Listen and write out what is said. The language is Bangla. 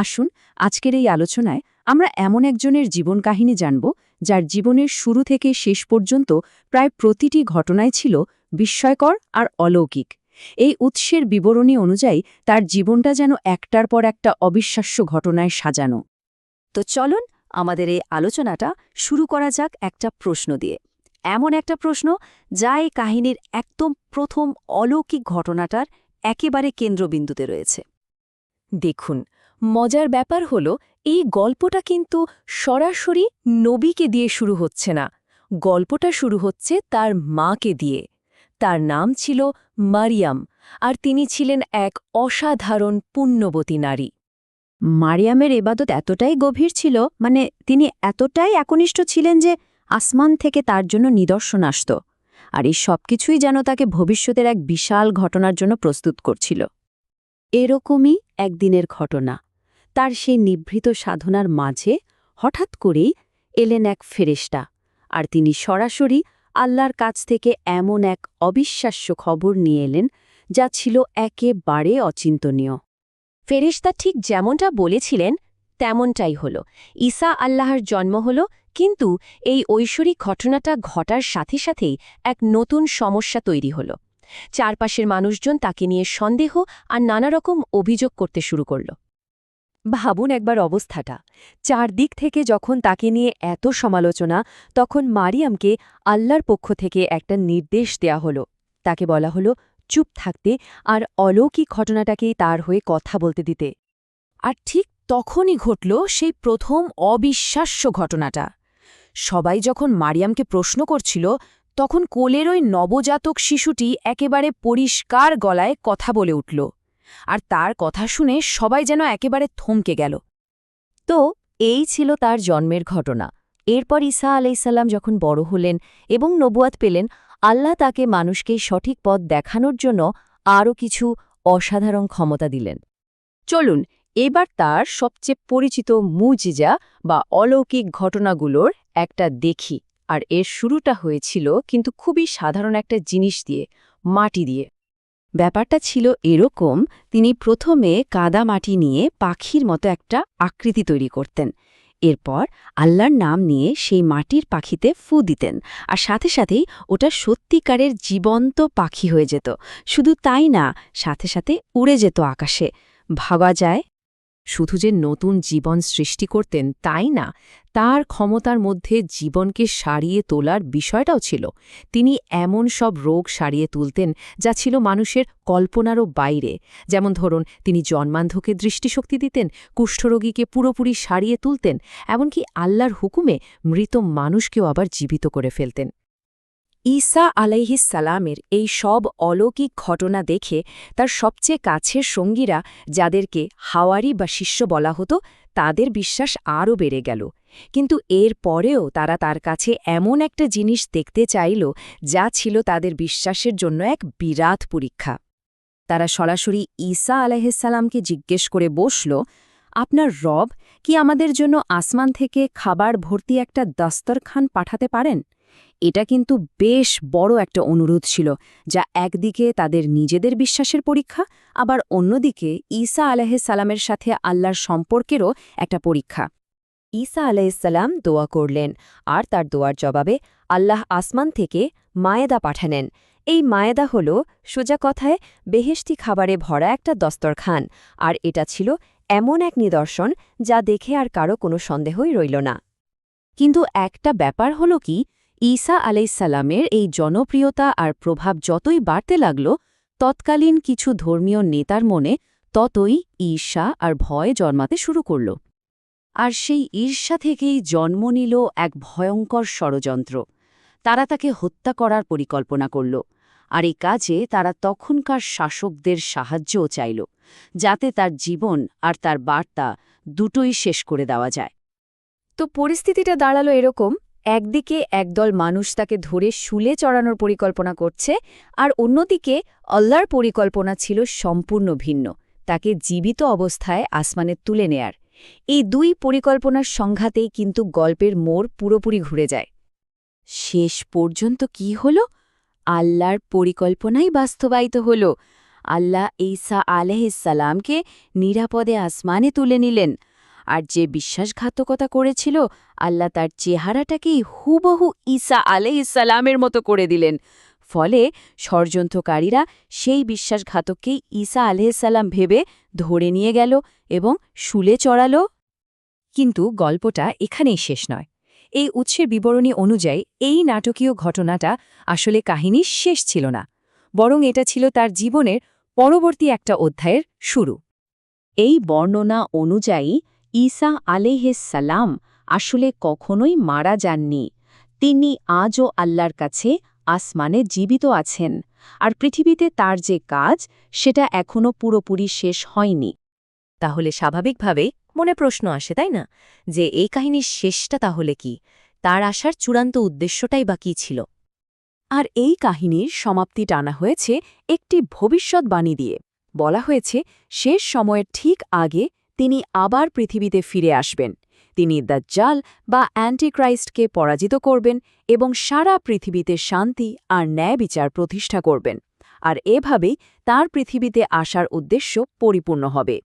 আসুন, আজকের এই আলোচনায় আমরা এমন একজনের জীবন কাহিনী জানব, যার জীবনের শুরু থেকে শেষ পর্যন্ত প্রায় প্রতিটি ঘটনায় ছিল বিস্ময়কর আর অলৌকিক। এই উৎসের বিবরণী অনুযায়ী তার জীবনটা যেন একটার পর একটা অবিশ্বাস্য ঘটনায় সাজানো। তো চলুন, আমাদের এই আলোচনাটা শুরু করা যাক একটা প্রশ্ন দিয়ে। এমন একটা প্রশ্ন যা এই কাহিনীর একদম প্রথম অলৌকিক ঘটনাটার একেবারে কেন্দ্রবিন্দুতে রয়েছে। দেখুন মজার ব্যাপার হল, এই গল্পটা কিন্তু সরাসরি নবীকে দিয়ে শুরু হচ্ছে না। গল্পটা শুরু হচ্ছে তার মাকে দিয়ে। তার নাম ছিল মারিয়াম, আর তিনি ছিলেন এক অসাধারণ পুণ্যবতী নারী। মারিয়ামের এবাদত এতটাই গভীর ছিল মানে তিনি এতটাই একনিষ্ঠ ছিলেন যে আসমান থেকে তার জন্য নিদর্শন আসত, আর এই সবকিছুই যেন তাকে ভবিষ্যতের এক বিশাল ঘটনার জন্য প্রস্তুত করছিল। এরকমই একদিনের ঘটনা। তার সেই নিভৃত সাধনার মাঝে হঠাৎ করেই এলেন এক ফেরেশতা, আর তিনি সরাসরি আল্লাহর কাছ থেকে এমন এক অবিশ্বাস্য খবর নিয়ে এলেন যা ছিল একেবারে অচিন্তনীয়। ফেরেশতা ঠিক যেমনটা বলেছিলেন, তেমনটাই হল। ঈসা আল্লাহর জন্ম হল, কিন্তু এই ঐশ্বরিক ঘটনাটা ঘটার সাথে সাথেই এক নতুন সমস্যা তৈরি হল। চারপাশের মানুষজন তাকে নিয়ে সন্দেহ আর নানা রকম অভিযোগ করতে শুরু করল। ভাবুন একবার অবস্থাটা। চারদিক থেকে যখন তাকে নিয়ে এত সমালোচনা, তখন মারিয়ামকে আল্লাহর পক্ষ থেকে একটা নির্দেশ দেয়া হলো। তাকে বলা হলো, চুপ থাকতে আর অলৌকিক ঘটনাটাকেই তার হয়ে কথা বলতে দিতে। আর ঠিক তখনই ঘটল সেই প্রথম অবিশ্বাস্য ঘটনাটা। সবাই যখন মারিয়ামকে প্রশ্ন করছিল, তখন কোলের ওই নবজাতক শিশুটি একেবারে পরিষ্কার গলায় কথা বলে উঠল। আর তার কথা শুনে সবাই যেন একেবারে থমকে গেল। তো, এই ছিল তার জন্মের ঘটনা। এরপর ঈসা আলাইসাল্লাম যখন বড় হলেন এবং নবুয়াত পেলেন, আল্লাহ তাকে মানুষকে সঠিক পথ দেখানোর জন্য আরও কিছু অসাধারণ ক্ষমতা দিলেন। চলুন, এবার তার সবচেয়ে পরিচিত মুজিজা বা অলৌকিক ঘটনাগুলোর একটা দেখি। আর এর শুরুটা হয়েছিল কিন্তু খুবই সাধারণ একটা জিনিস দিয়ে, মাটি দিয়ে। ব্যাপারটা ছিল এরকম, তিনি প্রথমে কাদা মাটি নিয়ে পাখির মতো একটা আকৃতি তৈরি করতেন। এরপর আল্লাহর নাম নিয়ে সেই মাটির পাখিতে ফু দিতেন আর সাথে সাথেই ওটা সত্যিকারের জীবন্ত পাখি হয়ে যেত। শুধু তাই না, সাথে সাথে উড়ে যেত আকাশে। ভাবা যায় শুধু যে নতুন জীবন সৃষ্টি করতেন তাই না, তার ক্ষমতার মধ্যে জীবনকে সারিয়ে তোলার বিষয়টাও ছিল। তিনি এমন সব রোগ সারিয়ে তুলতেন যা ছিল মানুষের কল্পনারও বাইরে। যেমন ধরুন, তিনি জন্মান্ধকে দৃষ্টিশক্তি দিতেন, কুষ্ঠরোগীকে পুরোপুরি সারিয়ে তুলতেন, এমনকি আল্লাহর হুকুমে মৃত মানুষকেও আবার জীবিত করে ফেলতেন। ঈসা আলাইহিস সালামের এই সব অলৌকিক ঘটনা দেখে তার সবচেয়ে কাছের সঙ্গীরা, যাদেরকে হাওয়ারি বা শিষ্য বলা হতো, তাদের বিশ্বাস আরও বেড়ে গেল। কিন্তু এর পরেও তারা তার কাছে এমন একটা জিনিস দেখতে চাইল, যা ছিল তাদের বিশ্বাসের জন্য এক বিরাট পরীক্ষা। তারা সরাসরি ঈসা আলাইহিসাল্লামকে জিজ্ঞেস করে বসল, আপনার রব কি আমাদের জন্য আসমান থেকে খাবার ভর্তি একটা দস্তরখান পাঠাতে পারেন? এটা কিন্তু বেশ বড় একটা অনুরোধ ছিল, যা একদিকে তাদের নিজেদের বিশ্বাসের পরীক্ষা, আবার অন্যদিকে ঈসা আলাহিসাল্লামের সাথে আল্লাহর সম্পর্কেরও একটা পরীক্ষা। ঈসা আলাইসাল্লাম দোয়া করলেন, আর তার দোয়ার জবাবে আল্লাহ আসমান থেকে মায়েদা পাঠানেন এই মায়েদা হল সোজা কথায় বেহেশতি খাবারে ভরা একটা দস্তরখান, আর এটা ছিল এমন এক নিদর্শন যা দেখে আর কারও কোনো সন্দেহই রইল না। কিন্তু একটা ব্যাপার হলো কি ঈসা আলাইসাল্লামের এই জনপ্রিয়তা আর প্রভাব যতই বাড়তে লাগল, তৎকালীন কিছু ধর্মীয় নেতার মনে ততই ঈর্ষা আর ভয় জন্মাতে শুরু করল। আর সেই ঈর্ষা থেকেই জন্ম নিল এক ভয়ঙ্কর ষড়যন্ত্র। তারা তাকে হত্যা করার পরিকল্পনা করল, আর এই কাজে তারা তখনকার শাসকদের সাহায্যও চাইল, যাতে তার জীবন আর তার বার্তা দুটোই শেষ করে দেওয়া যায়। তো পরিস্থিতিটা দাঁড়াল এরকম একদিকে একদল মানুষ তাকে ধরে শুলে চড়ানোর পরিকল্পনা করছে, আর অন্যদিকে আল্লাহর পরিকল্পনা ছিল সম্পূর্ণ ভিন্ন, তাকে জীবিত অবস্থায় আসমানে তুলে নেয়ার। এই দুই পরিকল্পনার সংঘাতেই কিন্তু গল্পের মোড় পুরোপুরি ঘুরে যায়। শেষ পর্যন্ত কি হল? আল্লাহর পরিকল্পনাই বাস্তবায়িত হল। আল্লাহ ঈসা আলহিসাল্লামকে নিরাপদে আসমানে তুলে নিলেন। আর যে বিশ্বাসঘাতকতা করেছিল, আল্লাহ তার চেহারাটাকেই হুবহু ঈসা আলহিসাল্লামের মতো করে দিলেন। ফলে ষড়যন্ত্রকারীরা সেই বিশ্বাসঘাতককেই ঈসা আলহিসাল্লাম ভেবে ধরে নিয়ে গেল এবং শুলে চড়াল। কিন্তু গল্পটা এখানেই শেষ নয়। এই উৎসের বিবরণী অনুযায়ী এই নাটকীয় ঘটনাটা আসলে কাহিনীর শেষ ছিল না। বরং এটা ছিল তার জীবনের পরবর্তী একটা অধ্যায়ের শুরু। এই বর্ণনা অনুযায়ী ঈসা আলেহেসালাম আসলে কখনোই মারা যাননি। তিনি আজও আল্লাহর কাছে আসমানে জীবিত আছেন, আর পৃথিবীতে তার যে কাজ, সেটা এখনও পুরোপুরি শেষ হয়নি। তাহলে স্বাভাবিকভাবে মনে প্রশ্ন আসে, তাই না? যে এই কাহিনীর শেষটা তাহলে কি? তার আসার চূড়ান্ত উদ্দেশ্যটাই বা কী ছিল? আর এই কাহিনীর সমাপ্তি টানা হয়েছে একটি ভবিষ্যৎবাণী দিয়ে। বলা হয়েছে, শেষ সময়ের ঠিক আগে তিনি আবার পৃথিবীতে ফিরে আসবেন। তিনি দাজ্জাল বা অ্যান্টিক্রাইস্টকে পরাজিত করবেন এবং সারা পৃথিবীতে শান্তি আর ন্যায় বিচার প্রতিষ্ঠা করবেন। আর এভাবেই তার পৃথিবীতে আসার উদ্দেশ্য পরিপূর্ণ হবে।